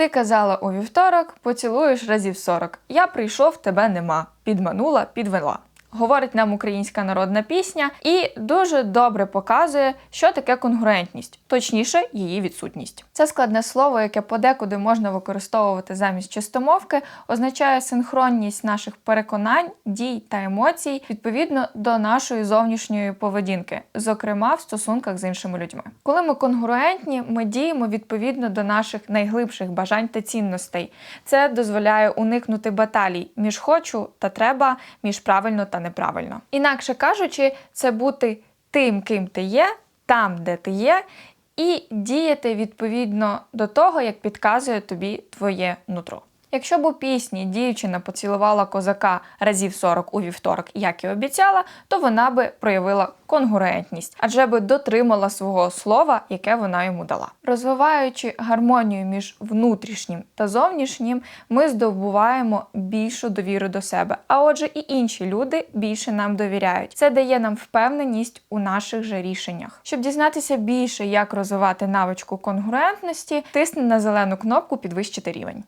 Ти казала у вівторок, поцілуєш разів 40. Я прийшов, тебе нема. Підманула, підвела. Говорить нам українська народна пісня і дуже добре показує, що таке конгруентність, точніше, її відсутність. Це складне слово, яке подекуди можна використовувати замість чистомовки, означає синхронність наших переконань, дій та емоцій відповідно до нашої зовнішньої поведінки, зокрема в стосунках з іншими людьми. Коли ми конгруентні, ми діємо відповідно до наших найглибших бажань та цінностей. Це дозволяє уникнути баталій між хочу та треба, між правильно неправильно. Інакше кажучи, це бути тим, ким ти є, там, де ти є, і діяти відповідно до того, як підказує тобі твоє нутро. Якщо б у пісні дівчина поцілувала козака разів 40 у вівторок, як і обіцяла, то вона би проявила конгруентність, адже би дотримала свого слова, яке вона йому дала. Розвиваючи гармонію між внутрішнім та зовнішнім, ми здобуваємо більшу довіру до себе. А отже, і інші люди більше нам довіряють. Це дає нам впевненість у наших же рішеннях. Щоб дізнатися більше, як розвивати навичку конгруентності, тисни на зелену кнопку Підвищити рівень.